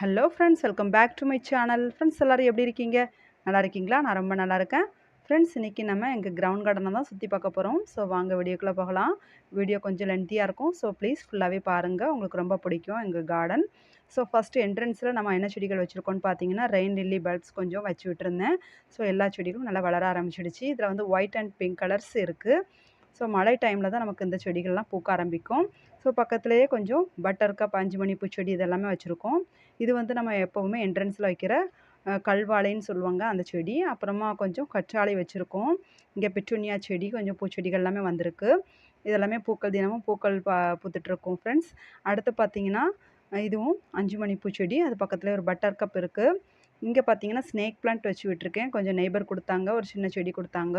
Hello friends welcome back to my channel friends எல்லோரும் எப்படி இருக்கீங்க? நல்லா இருக்கீங்களா? நான் ரொம்ப நல்லா இருக்கேன். ஃப்ரெண்ட்ஸ் இன்றைக்கி நம்ம எங்கள் கிரவுண்ட் கார்டனை தான் சுற்றி பார்க்க போகிறோம் ஸோ வாங்க வீடியோக்குள்ளே போகலாம். வீடியோ கொஞ்சம் லென்த்தியாக இருக்கும். ஸோ ப்ளீஸ் ஃபுல்லாகவே பாருங்கள் உங்களுக்கு ரொம்ப பிடிக்கும் எங்கள் கார்டன் ஸோ ஃபஸ்ட்டு என்ட்ரன்ஸில் நம்ம என்ன செடிகள் வச்சுருக்கோம்னு பார்த்தீங்கன்னா ரெயின் லில்லி பல்ப்ஸ் கொஞ்சம் வச்சு விட்டுருந்தேன். ஸோ எல்லா செடிகளும் நல்லா வளர ஆரம்பிச்சிடுச்சு. இதில் வந்து ஒயிட் அண்ட் பிங்க் கலர்ஸ் இருக்குது ஸோ மழை டைமில் தான் நமக்கு இந்த செடிகள்லாம் பூக்க ஆரம்பிக்கும். ஸோ பக்கத்துலேயே கொஞ்சம் பட்டர் கப் அஞ்சு மணி பூச்செடி இதெல்லாமே வச்சுருக்கோம். இது வந்து நம்ம எப்போவுமே என்ட்ரன்ஸில் வைக்கிற கல்வாழைன்னு சொல்லுவாங்க அந்த செடி. அப்புறமா கொஞ்சம் கற்றாழை வச்சுருக்கோம். இங்கே பெட்டுனியா செடி கொஞ்சம் பூச்செடிகள் எல்லாமே வந்திருக்கு. இதெல்லாமே பூக்கள் தினமும் பூக்கள் பா பூத்துட்ருக்கோம் ஃப்ரெண்ட்ஸ் அடுத்து பார்த்திங்கன்னா இதுவும் அஞ்சு மணி பூச்செடி அது பக்கத்தில் ஒரு பட்டர் கப் இருக்குது இங்கே பார்த்தீங்கன்னா ஸ்னேக் பிளான்ட் வச்சு விட்டுருக்கேன். கொஞ்சம் நெய்பர் கொடுத்தாங்க ஒரு சின்ன செடி கொடுத்தாங்க.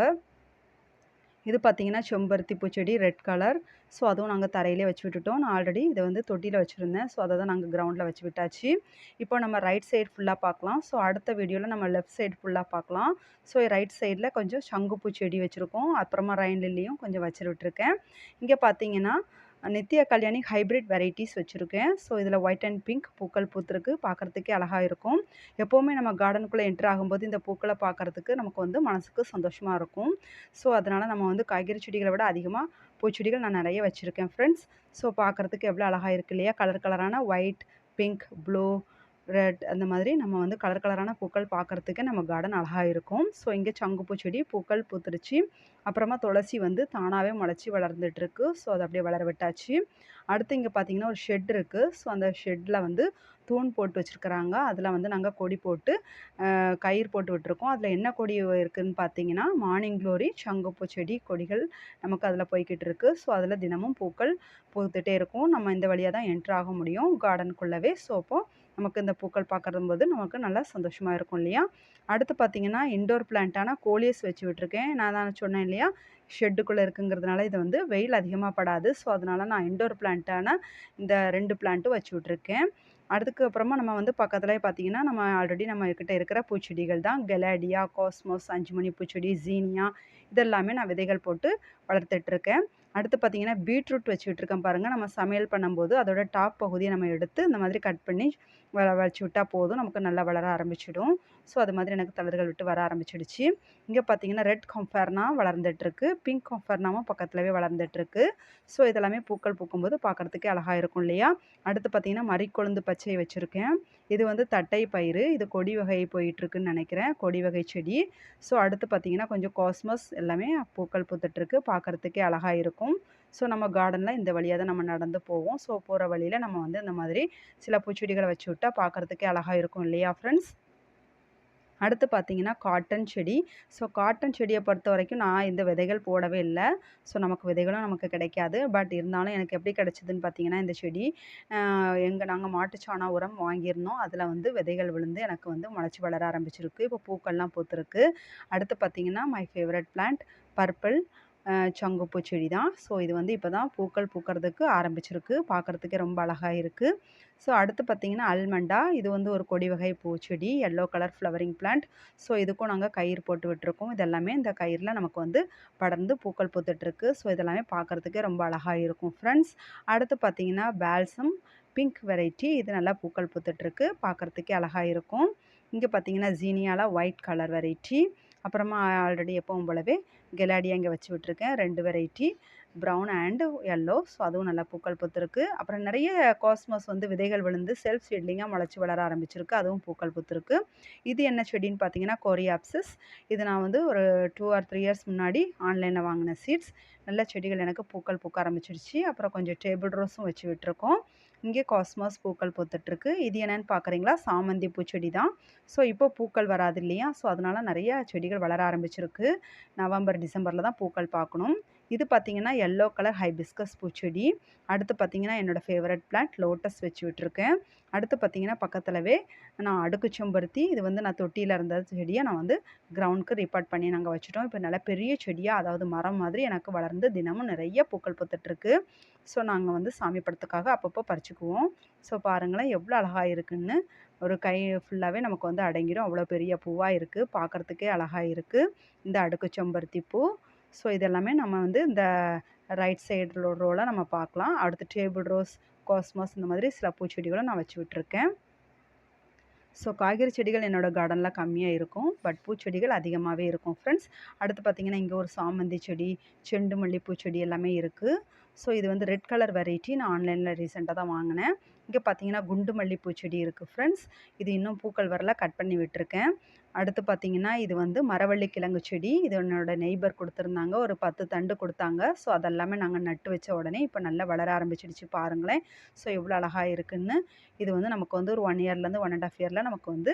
இது பார்த்திங்கன்னா செம்பருத்தி பூச்செடி ரெட் கலர் ஸோ அதுவும் நாங்கள் தரையிலே வச்சு விட்டுட்டோம். நான் ஆல்ரெடி இதை வந்து தொட்டியில் வச்சுருந்தேன். ஸோ அதை தான் நாங்கள் கிரவுண்டில் வச்சு விட்டாச்சு. இப்போ நம்ம ரைட் சைடு ஃபுல்லாக பார்க்கலாம். ஸோ அடுத்த வீடியோவில் நம்ம லெஃப்ட் சைடு ஃபுல்லாக பார்க்கலாம். ஸோ ரைட் சைடில் கொஞ்சம் சங்குப்பூ செடி வச்சுருக்கோம். அப்புறமா ரைன் லில்லியும் கொஞ்சம் வச்சு விட்டுருக்கேன் இங்கே பார்த்தீங்கன்னா நித்யா கல்யாணி ஹைப்ரிட் வெரைட்டிஸ் வச்சுருக்கேன். ஸோ இதில் ஒயிட் அண்ட் பிங்க் பூக்கள் பூத்துருக்கு. பார்க்குறதுக்கே அழகாக இருக்கும். எப்போவுமே நம்ம கார்டனுக்குள்ளே என்ட்ரு ஆகும்போது இந்த பூக்களை பார்க்குறதுக்கு நமக்கு வந்து மனசுக்கு சந்தோஷமாக இருக்கும். ஸோ அதனால் நம்ம வந்து காய்கறி செடிகளை விட அதிகமாக பூச்செடிகள் நான் நிறைய வச்சுருக்கேன் ஃப்ரெண்ட்ஸ் ஸோ பார்க்குறதுக்கு எவ்வளோ அழகாக இருக்கு இல்லையா? கலர் கலரான ஒயிட் பிங்க் ப்ளூ ரெட் அந்த மாதிரி நம்ம வந்து கலர் கலரான பூக்கள் பார்க்குறதுக்கு நம்ம கார்டன் அழகாக இருக்கும். ஸோ இங்கே சங்குப்பூ செடி பூக்கள் பூத்துருச்சு. அப்புறமா துளசி வந்து தானாகவே முளைச்சி வளர்ந்துட்டுருக்கு. ஸோ அதை அப்படியே வளர விட்டாச்சு. அடுத்து இங்கே பார்த்தீங்கன்னா ஒரு ஷெட் இருக்குது ஸோ அந்த ஷெட்டில் வந்து தூண் போட்டு வச்சுருக்குறாங்க. அதில் வந்து நாங்கள் கொடி போட்டு கயிறு போட்டு விட்டுருக்கோம். அதில் என்ன கொடி இருக்குதுன்னு பார்த்தீங்கன்னா மார்னிங் க்ளோரி சங்குப்பூ செடி கொடிகள் நமக்கு அதில் போய்கிட்டு இருக்குது ஸோ அதில் தினமும் பூக்கள் பூத்துகிட்டே இருக்கும். நம்ம இந்த வழியாக தான் என்ட்ரு ஆக முடியும். கார்டனுக்குள்ளவே ஸோ அப்போது நமக்கு இந்த பூக்கள் பார்க்குறது போது நமக்கு நல்லா சந்தோஷமாக இருக்கும் இல்லையா? அடுத்து பார்த்திங்கன்னா இண்டோர் பிளான்ட்டான கோலியஸ் வச்சு விட்டுருக்கேன். நான் தான் சொன்னேன் இல்லையா? ஷெட்டுக்குள்ளே இருக்குங்கிறதுனால இது வந்து வெயில் அதிகமாக படாது. ஸோ அதனால் நான் இண்டோர் பிளான்ட்டான இந்த ரெண்டு பிளான்ட்டும் வச்சு விட்ருக்கேன் அதுக்கு அப்புறமா நம்ம வந்து பக்கத்துலேயே பார்த்தீங்கன்னா நம்ம ஆல்ரெடி நம்ம கிட்ட இருக்கிற பூச்செடிகள் தான். கெலாடியா காஸ்மோஸ் அஞ்சு மணி பூச்செடி ஜீனியா இதெல்லாமே நான் விதைகள் போட்டு வளர்த்துட்ருக்கேன் அடுத்து பார்த்தீங்கன்னா பீட்ரூட் வச்சு பாருங்கள் நம்ம சமையல் பண்ணும்போது அதோட டாப் பகுதியை நம்ம எடுத்து இந்த மாதிரி கட் பண்ணி வள வச்சு விட்டால் போதும். நமக்கு நல்லா வளர ஆரம்பிச்சிடும். ஸோ அது மாதிரி எனக்கு தளர்கள் விட்டு வர ஆரம்பிச்சிடுச்சு. இங்கே பார்த்தீங்கன்னா ரெட் கம்ஃபர்னா வளர்ந்துட்டுருக்கு. பிங்க் கம்ஃபர்னாவும் பக்கத்துலவே வளர்ந்துட்டுருக்கு. ஸோ இதெல்லாமே பூக்கள் பூக்கும்போது பார்க்குறதுக்கே அழகாக இருக்கும் இல்லையா? அடுத்து பார்த்திங்கன்னா மறிக்கொழுந்து பச்சை வச்சுருக்கேன். இது வந்து தட்டை பயிறு. இது கொடி வகை போயிட்டுருக்குன்னு நினைக்கிறேன். கொடி வகை செடி. ஸோ அடுத்து பார்த்தீங்கன்னா கொஞ்சம் காஸ்மஸ் எல்லாமே பூக்கள் பூத்துட்ருக்கு பார்க்குறதுக்கே அழகாக இருக்கும். ஸோ நம்ம கார்டனில் இந்த வழியாக தான் நம்ம நடந்து போவோம். ஸோ போகிற வழியில் நம்ம வந்து இந்த மாதிரி சில பூச்செடிகளை வச்சு விட்டால் பார்க்குறதுக்கே அழகாக இருக்கும் இல்லையா ஃப்ரெண்ட்ஸ் அடுத்து பார்த்தீங்கன்னா காட்டன் செடி. ஸோ காட்டன் செடியை பொறுத்த வரைக்கும் நான் இந்த விதைகள் போடவே இல்லை. ஸோ நமக்கு விதைகளும் நமக்கு கிடைக்காது. பட் இருந்தாலும் எனக்கு எப்படி கிடச்சிதுன்னு பார்த்தீங்கன்னா இந்த செடி எங்கள் நாங்கள் மாட்டுச்சாணா உரம் வாங்கியிருந்தோம். அதில் வந்து விதைகள் விழுந்து எனக்கு வந்து முளைச்சி வளர ஆரம்பிச்சிருக்கு. இப்போ பூக்கள்லாம் பூத்துருக்கு. அடுத்து பார்த்திங்கன்னா மை ஃபேவரட் பிளான்ட் பர்பிள் சங்குப்பூ செடி தான். ஸோ இது வந்து இப்போ தான் பூக்கள் பூக்கிறதுக்கு ஆரம்பிச்சிருக்கு. பார்க்குறதுக்கே ரொம்ப அழகாக இருக்குது ஸோ அடுத்து பார்த்திங்கன்னா அல்மண்டா. இது வந்து ஒரு கொடி வகை பூச்செடி yellow colour flowering plant so இதுக்கும் நாங்கள் கயிறு போட்டு விட்டுருக்கோம். இதெல்லாமே இந்த கயிறில் நமக்கு வந்து படர்ந்து பூக்கள் பூத்துட்ருக்கு ஸோ இதெல்லாமே பார்க்குறதுக்கே ரொம்ப அழகாக இருக்கும் ஃப்ரெண்ட்ஸ் அடுத்து பார்த்திங்கன்னா பேல்சம் பிங்க் வெரைட்டி. இது நல்லா பூக்கள் பூத்துட்ருக்கு பார்க்குறதுக்கே அழகாக இருக்கும். இங்கே பார்த்தீங்கன்னா ஜீனியாவில் ஒயிட் கலர் வெரைட்டி. அப்புறமா ஆல்ரெடி எப்பவும் போலவே கெலாடியா இங்கே வச்சு விட்ருக்கேன் ரெண்டு variety brown and yellow so அதுவும் நல்லா பூக்கள் பூத்துருக்கு. அப்புறம் நிறைய காஸ்மோஸ் வந்து விதைகள் விழுந்து செல்ஃப் ஷெட்லிங்காக முளைச்சி வளர ஆரம்பிச்சிருக்கு. அதுவும் பூக்கள் பூத்துருக்கு. இது என்ன செடின்னு பார்த்தீங்கன்னா கோரியாப்சிஸ் இது நான் வந்து ஒரு டூ ஆர் த்ரீ இயர்ஸ் முன்னாடி ஆன்லைனில் வாங்கின சீட்ஸ் நல்ல செடிகள் எனக்கு பூக்கள் பூக்க ஆரம்பிச்சிருச்சு. அப்புறம் கொஞ்சம் டேபிள் ரோஸும் வச்சு விட்டுருக்கோம். இங்கே காஸ்மாஸ் பூக்கள் பூத்துட்ருக்கு இது என்னென்னு பார்க்குறீங்களா? சாமந்தி பூச்செடி தான். ஸோ இப்போ பூக்கள் வராது இல்லையா? ஸோ அதனால் நிறைய செடிகள் வளர ஆரம்பிச்சிருக்கு. நவம்பர் டிசம்பரில் தான் பூக்கள் பார்க்கணும். இது பார்த்திங்கன்னா எல்லோ கலர் ஹைபிஸ்கஸ் பூச்செடி. அடுத்து பார்த்திங்கன்னா என்னோடய ஃபேவரட் பிளான்ட் லோட்டஸ் வச்சு விட்டுருக்கேன். அடுத்து பார்த்திங்கன்னா பக்கத்துலவே நான் அடுக்கு செம்பருத்தி இது வந்து நான் தொட்டியில் இருந்த செடியை நான் வந்து கிரவுண்டுக்கு ரிப்போர்ட் பண்ணி நாங்கள் வச்சுட்டோம். இப்போ நல்ல பெரிய செடியாக அதாவது மரம் மாதிரி எனக்கு வளர்ந்து தினமும் நிறைய பூக்கள் பூத்துட்ருக்கு ஸோ நாங்கள் வந்து சாமி படத்துக்காக அப்பப்போ பறிச்சுக்குவோம். ஸோ பாருங்களேன் எவ்வளோ அழகாக இருக்குன்னு. ஒரு கை ஃபுல்லாகவே நமக்கு வந்து அடங்கிடும் அவ்வளோ பெரிய பூவாக இருக்குது பார்க்குறதுக்கே அழகாக இருக்குது இந்த அடுக்கு செம்பருத்தி பூ. ஸோ இதெல்லாமே நம்ம வந்து இந்த ரைட் சைடு ரோவில் நம்ம பார்க்கலாம். அடுத்து டேபிள் ரோஸ் காஸ்மாஸ் இந்த மாதிரி சில பூச்செடிகளும் நான் வச்சு விட்ருக்கேன் ஸோ காய்கறி செடிகள் என்னோடய கார்டனில் கம்மியாக இருக்கும் பட் பூச்செடிகள் அதிகமாகவே இருக்கும் ஃப்ரெண்ட்ஸ் அடுத்து பார்த்திங்கன்னா இங்கே ஒரு சாமந்தி செடி செண்டு மல்லிப்பூ செடி எல்லாமே இருக்குது ஸோ இது வந்து ரெட் கலர் வெரைட்டி நான் ஆன்லைனில் ரீசெண்டாக தான் வாங்கினேன். இங்கே பார்த்தீங்கன்னா குண்டு மல்லி செடி இருக்குது ஃப்ரெண்ட்ஸ் இது இன்னும் பூக்கள் வரல கட் பண்ணி விட்டுருக்கேன். அடுத்து பார்த்தீங்கன்னா இது வந்து மரவள்ளி கிழங்கு செடி. இது என்னோட நெய்பர் கொடுத்துருந்தாங்க. ஒரு பத்து தண்டு கொடுத்தாங்க. ஸோ அதெல்லாமே நாங்கள் நட்டு வச்ச உடனே இப்போ நல்லா வளர ஆரம்பிச்சிடுச்சு பாருங்களேன். ஸோ எவ்வளோ அழகாக இருக்குன்னு. இது வந்து நமக்கு வந்து ஒரு ஒன் இயர்லேருந்து ஒன் அண்ட் ஆஃப் இயரில் நமக்கு வந்து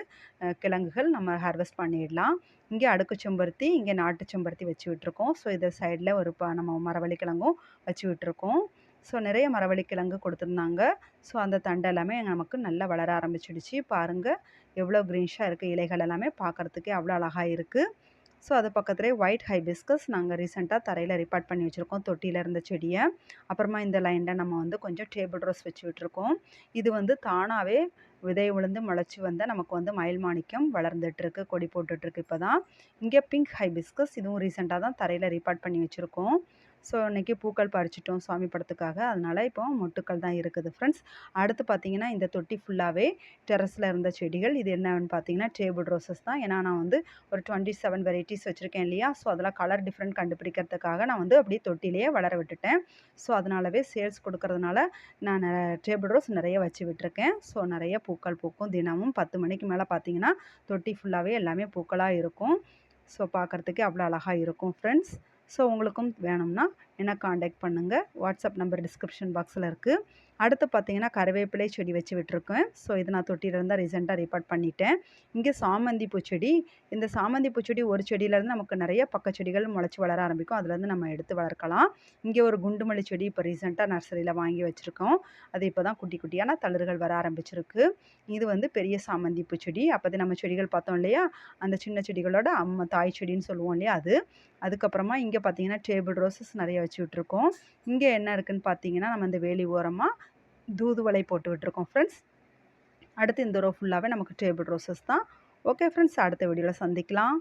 கிழங்குகள் நம்ம ஹார்வெஸ்ட் பண்ணிடலாம். இங்கே அடுக்கு செம்பருத்தி இங்கே நாட்டு செம்பருத்தி வச்சு விட்டுருக்கோம். ஸோ இது சைடில் ஒரு ப நம்ம மரவள்ளி கிழங்கும் வச்சு விட்டுருக்கோம். ஸோ நிறைய மரவள்ளி கிழங்கு கொடுத்துருந்தாங்க. ஸோ அந்த தண்டு எல்லாமே நமக்கு நல்லா வளர ஆரம்பிச்சிடுச்சு. பாருங்கள் எவ்வளோ க்ரீனிஷாக இருக்குது இலைகள் எல்லாமே பார்க்குறதுக்கே அவ்வளோ அழகாக இருக்குது ஸோ அது பக்கத்துலேயே ஒயிட் ஹைபிஸ்கஸ் நாங்கள் ரீசெண்டாக தரையில் ரிப்பார்ட் பண்ணி வச்சுருக்கோம் தொட்டியில் இருந்த செடியை. அப்புறமா இந்த லைனில் நம்ம வந்து கொஞ்சம் டேபிள் ரோஸ் வச்சு விட்டுருக்கோம். இது வந்து தானாகவே விதை விழுந்து முளைச்சி வந்தால் நமக்கு வந்து மயில் மாணிக்கம் வளர்ந்துட்டுருக்கு கொடி போட்டுட்ருக்கு இப்போ தான் இங்கே பிங்க் ஹைபிஸ்கஸ் இதுவும் ரீசெண்டாக தான் தரையில் ரிப்பார்ட் பண்ணி வச்சுருக்கோம். ஸோ இன்றைக்கி பூக்கள் பறிச்சிட்டோம் சுவாமி படத்துக்காக. அதனால் இப்போ மொட்டுக்கள் தான் இருக்குது ஃப்ரெண்ட்ஸ். அடுத்து பார்த்திங்கன்னா இந்த தொட்டி ஃபுல்லாகவே டெரஸில் இருந்த செடிகள். இது என்னன்னு பார்த்தீங்கன்னா டேபிள் ரோசஸ் தான். ஏன்னா நான் வந்து ஒரு டுவெண்ட்டி செவன் வெரைட்டிஸ் வச்சுருக்கேன் இல்லையா? ஸோ அதெல்லாம் கலர் டிஃப்ரெண்ட் கண்டுபிடிக்கிறதுக்காக நான் வந்து அப்படியே தொட்டிலேயே வளர விட்டுட்டேன். ஸோ அதனாலவே சேல்ஸ் கொடுக்கறதுனால நான் டேபிள் ரோஸ் நிறைய வச்சு விட்டுருக்கேன். ஸோ நிறைய பூக்கள் பூக்கும். தினமும் பத்து மணிக்கு மேலே பார்த்தீங்கன்னா தொட்டி ஃபுல்லாகவே எல்லாமே பூக்களாக இருக்கும். ஸோ பார்க்குறதுக்கே அவ்வளோ அழகாக இருக்கும் ஃப்ரெண்ட்ஸ். ஸோ உங்களுக்கும் வேணும்னா என்ன காண்டாக்ட் பண்ணுங்கள் வாட்ஸ்அப் நம்பர் டிஸ்கிரிப்ஷன் பாக்ஸில் இருக்குது அடுத்து பார்த்தீங்கன்னா கருவேப்பிலை செடி வச்சு விட்டுருக்கேன். ஸோ இது நான் தொட்டியிலேருந்து ரீசெண்டாக ரிப்போர்ட் பண்ணிட்டேன். இங்கே சாமந்தி பூச்செடி இந்த சாமந்தி பூச்செடி ஒரு செடியிலேருந்து நமக்கு நிறைய பக்க செடிகள் முளைச்சி வளர ஆரம்பிக்கும். அதுலேருந்து நம்ம எடுத்து வளர்க்கலாம். இங்கே ஒரு குண்டுமல்லி செடி இப்போ ரீசெண்டாக நர்சரியில் வாங்கி வச்சுருக்கோம். அது இப்போ தான் குட்டி குட்டியான தளிர்கள் வர ஆரம்பிச்சிருக்கு. இது வந்து பெரிய சாமந்தி பூச்செடி அப்போது நம்ம செடிகள் பார்த்தோம் இல்லையா? அந்த சின்ன செடிகளோட அம்மா தாய் செடின்னு சொல்லுவோம் இல்லையா அது? அதுக்கப்புறமா இங்கே பார்த்தீங்கன்னா டேபிள் ரோசஸ் நிறைய வச்சு விட்ருக்கோம் இங்கே என்ன இருக்குன்னு பார்த்தீங்கன்னா நம்ம இந்த வேலி ஓரமாக தூதுவளை போட்டு விட்டுருக்கோம் ஃப்ரெண்ட்ஸ் அடுத்து இந்த ரோ ஃபுல்லாகவே நமக்கு டேபிள் ரோசஸ் தான். ஓகே ஃப்ரெண்ட்ஸ் அடுத்த வீடியோவில் சந்திக்கலாம்.